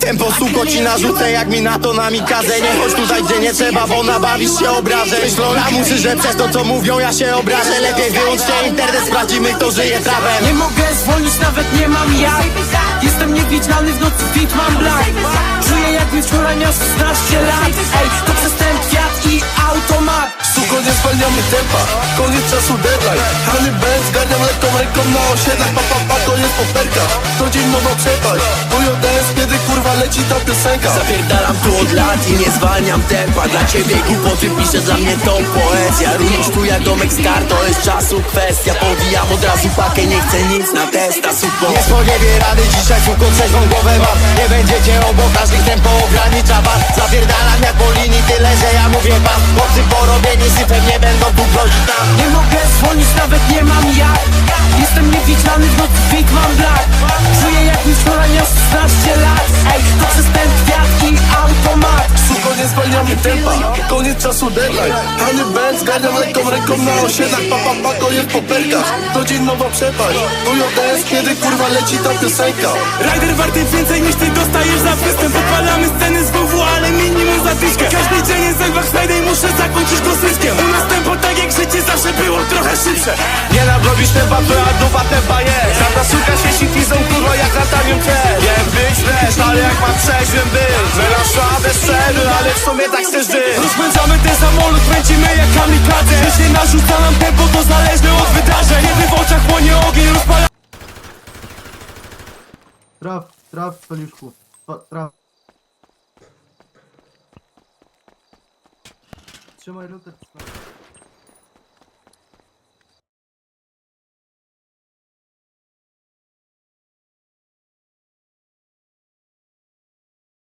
Tempo suko ci narzucę jak mi na to namikaze. Nie chodź tutaj gdzie nie trzeba, bo nabawisz się obrażę Myślą lamusy, że przez to co mówią ja się obrażę. Lepiej wyłączcie internet, sprawdzimy kto żyje trawem. Nie mogę zwolnić, nawet nie mam jak Jestem niewidzialny, w nocy fit mam black Czuję jakbym wczoraj miał 16 lat. Ej, to przez ten kwiat i automat. Suko, nie zwalniamy tempa. Koniec czasu deadline. Hany Benz, zgarniam lekką ręką na osiedlach. Pa, pa, pa, to jest poperka To dzień nowa przepaść leci ta piosenka. Zapierdalam tu od lat i nie zwalniam tempa Dla ciebie głupoty piszę, dla mnie to poezja. Również tu jak domek kart, to jest czasu kwestia. Powijam od razu pakę, nie chcę nic na testa, suko Nie spodziewie rady dzisiaj suko trzeźwą głowę mam Nie będziecie obok, każdy tempo ogranicza was Zapierdalam jak po linii, tyle że ja mówię wam Chłopcy porobieni syfem nie Koniec czasu deadline. Hany Benz, zgarniam lekką ręką na osiedlach. Pa, pa, pa, to jest poperka To dzień nowa przepaść. Wujo dance, kiedy kurwa leci ta piosenka? Rider warty więcej niż ty dostajesz za występ Podpalamy sceny z WW, ale minimum za tyśkę Każdy dzień jest jak Black Friday, muszę zakończyć go zyskiem. U nas tempo tak jak życie zawsze było trochę szybsze. Nie nadrobisz tempa, twoja dupa tempa jest Żadna sumie tak chcesz żyć Rozpędzamy ten samolot, kręcimy jak kamikadze Jeśli narzuca nam tempo, to zależne od wydarzeń Kiedy w oczach płonie ogień, rozpala Traf, traf, Feliuszku. Pa- Traf. Trzymaj lutę.